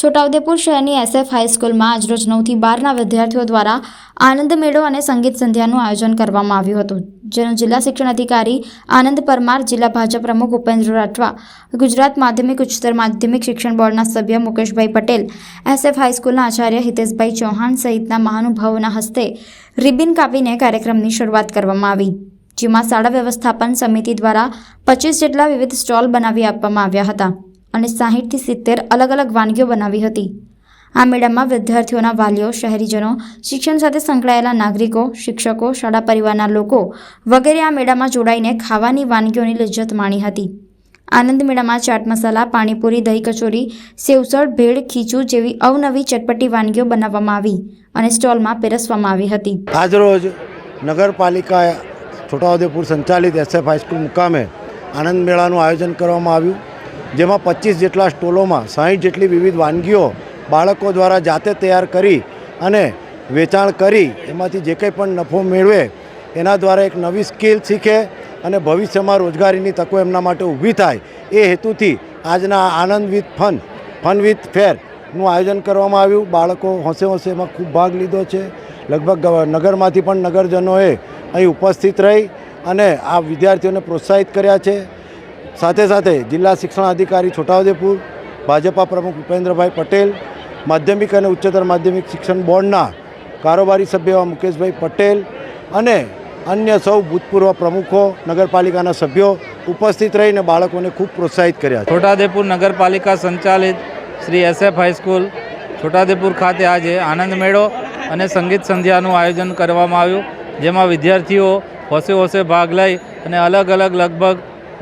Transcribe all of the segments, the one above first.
છોટાઉદેપુર શહેરની એસએફ હાઈસ્કૂલમાં આજરોજ નવથી બારના વિદ્યાર્થીઓ દ્વારા આનંદ મેળો અને સંગીત સંધ્યાનું આયોજન કરવામાં આવ્યું હતું, જેનું જિલ્લા શિક્ષણ અધિકારી આનંદ પરમાર, જિલ્લા ભાજપ પ્રમુખ ઉપેન્દ્ર રાઠવા, ગુજરાત માધ્યમિક ઉચ્ચતર માધ્યમિક શિક્ષણ બોર્ડના સભ્ય મુકેશભાઈ પટેલ એસએફ હાઈસ્કૂલના આચાર્ય હિતેશભાઈ ચૌહાણ સહિતના મહાનુભાવોના હસ્તે રિબિન કાપીને કાર્યક્રમની શરૂઆત કરવામાં આવી, જેમાં શાળા વ્યવસ્થાપન સમિતિ દ્વારા પચીસ જેટલા વિવિધ સ્ટોલ બનાવી આપવામાં આવ્યા હતા. અને સાહીઠથી સિત્તેર અલગ અલગ વાનગીઓ બનાવી હતી. આ મેળામાં વિદ્યાર્થીઓના વાલીઓ, શહેરીજનો, શિક્ષણ સાથે સંકળાયેલા નાગરિકો, શિક્ષકો, શાળા પરિવારના લોકો વગેરે આ મેળામાં જોડાઈને ખાવાની વાનગીઓની લજ્જત માણી હતી. આનંદ મેળામાં ચાટ મસાલા, પાણીપુરી, દહીં કચોરી, સેવસળ, ભેળ, ખીચું જેવી અવનવી ચટપટી વાનગીઓ બનાવવામાં આવી અને સ્ટોલમાં પીરસવામાં આવી હતી. આજરોજ નગરપાલિકા છોટાઉદેપુર સંચાલિત એસએફ હાઈસ્કૂલ મુકામે આનંદ મેળાનું આયોજન કરવામાં આવ્યું. જેમાં પચીસ જેટલા સ્ટોલોમાં સાહીઠ જેટલી વિવિધ વાનગીઓ બાળકો દ્વારા જાતે તૈયાર કરી અને વેચાણ કરી, એમાંથી જે કંઈ પણ નફો મેળવે, એના દ્વારા એક નવી સ્કિલ શીખે અને ભવિષ્યમાં રોજગારીની તકો એમના માટે ઊભી થાય. એ હેતુથી આજના આનંદ વિથ ફન ફન વિથ ફેરનું આયોજન કરવામાં આવ્યું. બાળકો હોંશે હોંશે એમાં ખૂબ ભાગ લીધો છે. લગભગ નગરમાંથી પણ નગરજનોએ અહીં ઉપસ્થિત રહી અને આ વિદ્યાર્થીઓને પ્રોત્સાહિત કર્યા છે. સાથે સાથે જિલ્લા શિક્ષણ અધિકારી છોટાઉદેપુર, ભાજપા પ્રમુખ ઉપેન્દ્રભાઈ પટેલ, માધ્યમિક અને ઉચ્ચતર માધ્યમિક શિક્ષણ બોર્ડના કારોબારી સભ્ય એવા મુકેશભાઈ પટેલ અને અન્ય સૌ ભૂતપૂર્વ પ્રમુખો, નગરપાલિકાના સભ્યો ઉપસ્થિત રહીને બાળકોને ખૂબ પ્રોત્સાહિત કર્યા છોટાદેપુર નગરપાલિકા સંચાલિત શ્રી એસએફ હાઈસ્કૂલ છોટાદેપુર ખાતે આજે આનંદ મેળો અને સંગીત સંધ્યાનું આયોજન કરવામાં આવ્યું, જેમાં વિદ્યાર્થીઓ હોશે હોશે ભાગ લઈ અને અલગ અલગ લગભગ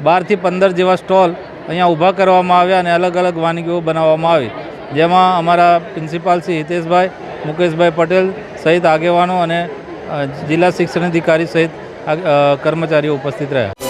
બારથી પંદર જેવા સ્ટોલ અહીંયા ઊભા કરવામાં આવ્યા અને અલગ અલગ વાનગીઓ બનાવવામાં આવી. જેમાં અમારા પ્રિન્સિપાલ શ્રી હિતેશભાઈ, મુકેશભાઈ પટેલ સહિત આગેવાનો અને જિલ્લા શિક્ષણ અધિકારી સહિત કર્મચારીઓ ઉપસ્થિત રહ્યા.